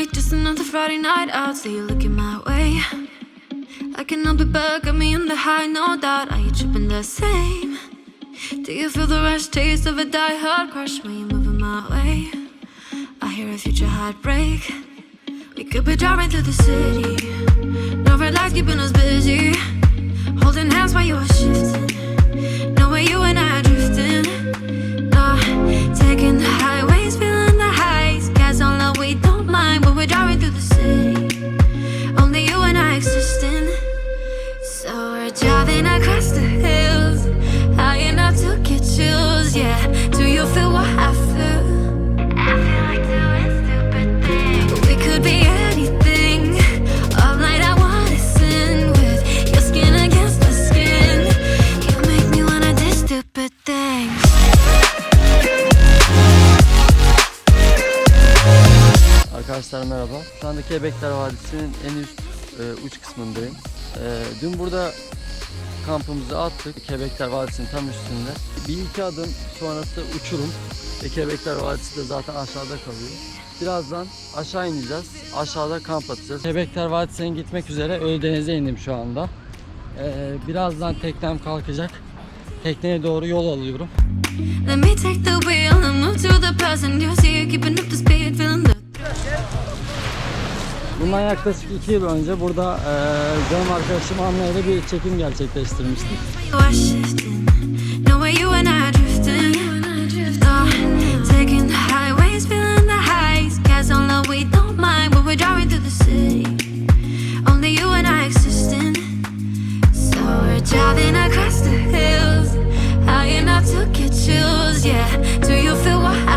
night, just another Friday night out. So you're looking my way. I can help it but got me in the high, no doubt. Are you tripping the same? Do you feel the rush, taste of a die-hard crush when you're moving my way? I hear a future heartbreak. We could be driving through the city. No red lights keeping us busy. Holding hands while you are shifting. No way you and I are drifting. Arkadaşlar merhaba. Şu anda Kebekler Vadisi'nin en üst e, uç kısmındayım. E, dün burada kampımızı attık. Kebekler Vadisi'nin tam üstünde. Bir iki adım sonrası uçurum. Ve Kebekler Vadisi de zaten aşağıda kalıyor. Birazdan aşağı ineceğiz. Aşağıda kamp atacağız. Kebekler Vadisi'ne gitmek üzere Ölüdeniz'e indim şu anda. E, birazdan teknem kalkacak. Tekneye doğru yol alıyorum. Let me take the wheel and move to the past, and keeping up the speed, feeling the Bundan yaklaşık iki yıl önce burada e, canım arkadaşım Anna ile bir çekim gerçekleştirmiştik. we're driving across the hills, high enough to get chills. Yeah, do you feel what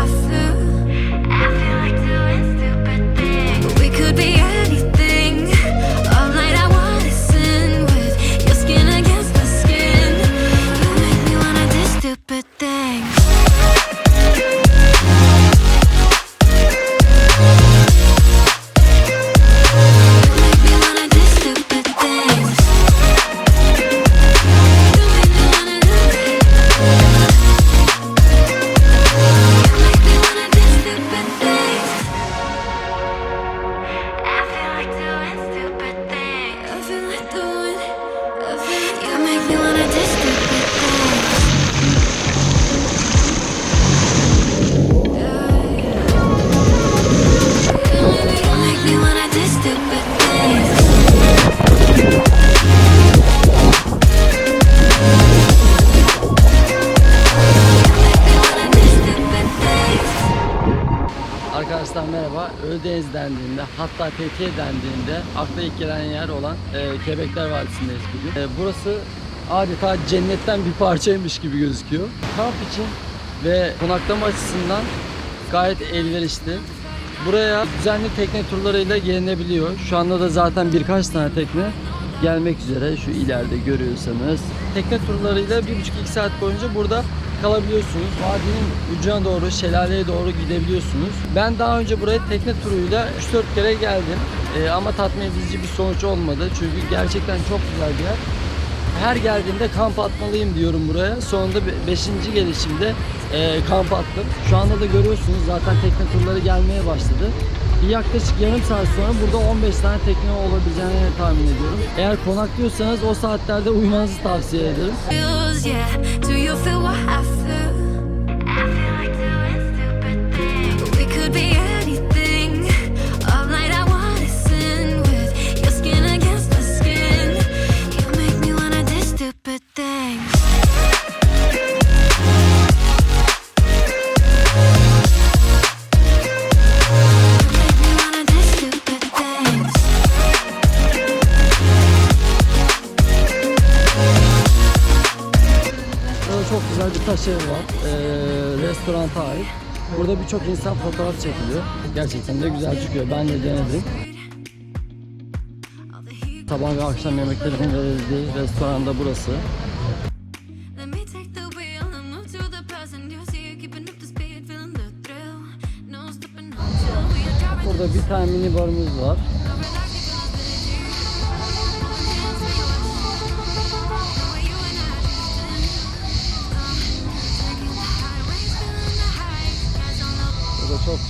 hatta Fethiye dendiğinde akla ilk gelen yer olan e, Kebekler Vadisi'ndeyiz bugün. E, burası adeta cennetten bir parçaymış gibi gözüküyor. Kamp için ve konaklama açısından gayet elverişli. Buraya düzenli tekne turlarıyla gelinebiliyor. Şu anda da zaten birkaç tane tekne gelmek üzere şu ileride görüyorsanız. Tekne turlarıyla bir buçuk iki saat boyunca burada kalabiliyorsunuz. Vadinin ucuna doğru, şelaleye doğru gidebiliyorsunuz. Ben daha önce buraya tekne turuyla 3-4 kere geldim. Ee, ama tatmin edici bir sonuç olmadı. Çünkü gerçekten çok güzel bir yer. Her geldiğimde kamp atmalıyım diyorum buraya. Sonunda 5. gelişimde e, kamp attım. Şu anda da görüyorsunuz zaten tekne turları gelmeye başladı. Yaklaşık yarım saat sonra burada 15 tane tekne olabileceğini tahmin ediyorum. Eğer konaklıyorsanız o saatlerde uyumanızı tavsiye ederim. Restoranta ait. Burada birçok insan fotoğraf çekiliyor. Gerçekten de güzel çıkıyor. Ben de denedim. Sabah ve akşam yemeklerinin verildiği restoranda burası. Let me take the wheel and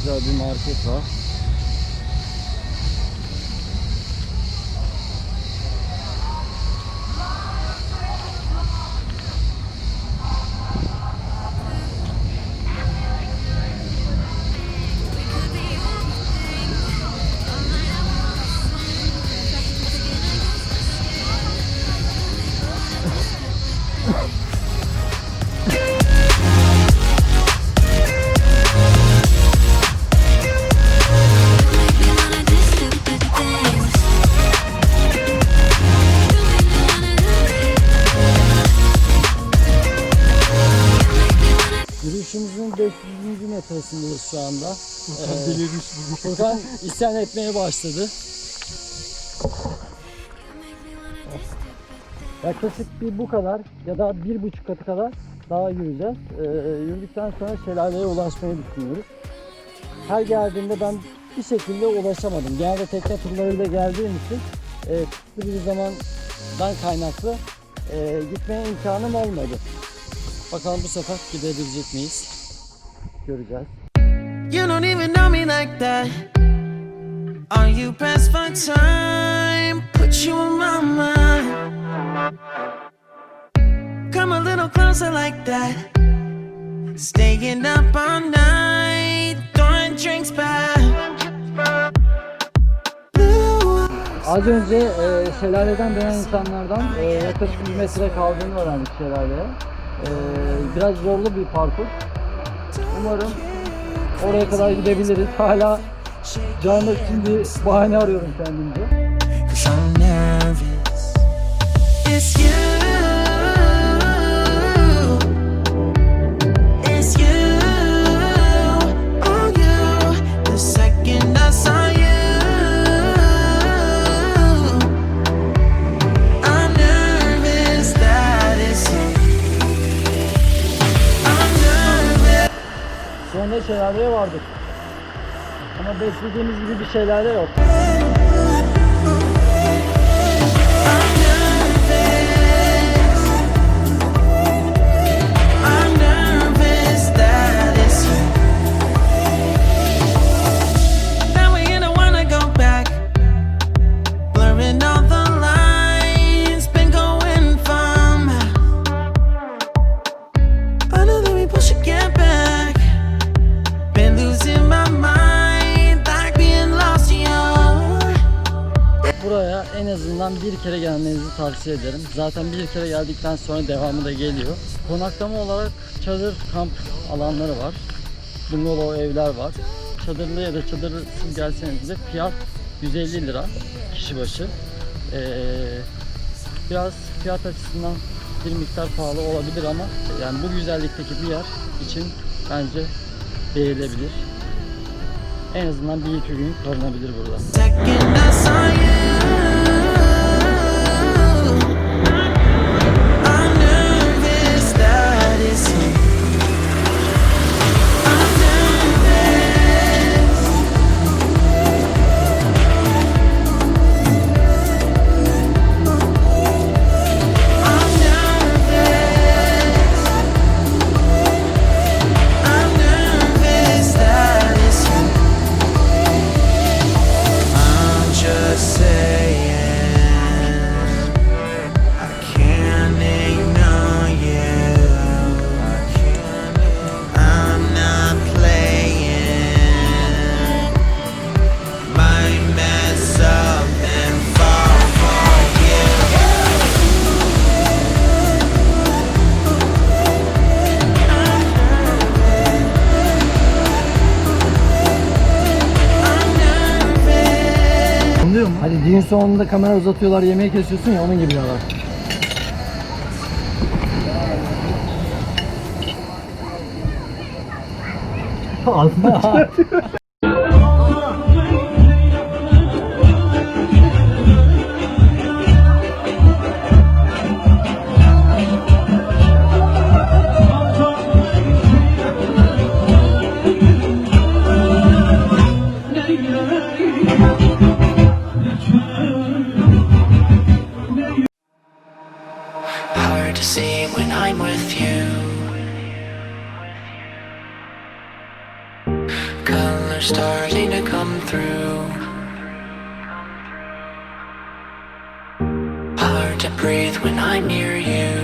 güzel bir market var. Metresindeyiz şu anda. Furkan Ee, delirmiş bugün. Furkan isyan etmeye başladı. Yaklaşık bir bu kadar ya da bir buçuk katı kadar daha yürüyeceğiz. Ee, yürüdükten sonra şelaleye ulaşmayı düşünüyoruz. Her geldiğimde ben bir şekilde ulaşamadım. Genelde tekne turlarıyla geldiğim için e, kısıtlı bir zamandan kaynaklı e, gitmeye imkanım olmadı. Bakalım bu sefer gidebilecek miyiz? Göreceğiz. You don't even know me like that. Are you pressed for time? Put you on my mind. Come a little closer like that. Staying up all night, throwing drinks back. Az önce e, şelaleden dönen insanlardan e, yaklaşık bir metre kaldığını öğrendik şelaleye. E, biraz zorlu bir parkur. Umarım oraya kadar gidebiliriz. Hala canlı bir bahane arıyorum kendimce. Vardık. Ama beklediğimiz gibi bir şelale yok. Buraya en azından bir kere gelmenizi tavsiye ederim. Zaten bir kere geldikten sonra devamı da geliyor. Konaklama olarak çadır kamp alanları var. Bungalov evler var. Çadırlı ya da çadırsız gelseniz de fiyat 150 lira kişi başı. Ee, biraz fiyat açısından bir miktar pahalı olabilir ama yani bu güzellikteki bir yer için bence beğenilebilir. En azından bir iki gün kalınabilir burada. Düğün sonunda kamera uzatıyorlar, yemeği kesiyorsun ya onun gibi yalar. Ağzına I'm with you. Colors starting to come through. Hard to breathe when I'm near you.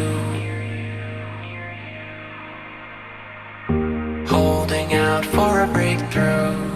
Holding out for a breakthrough.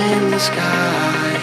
in the sky.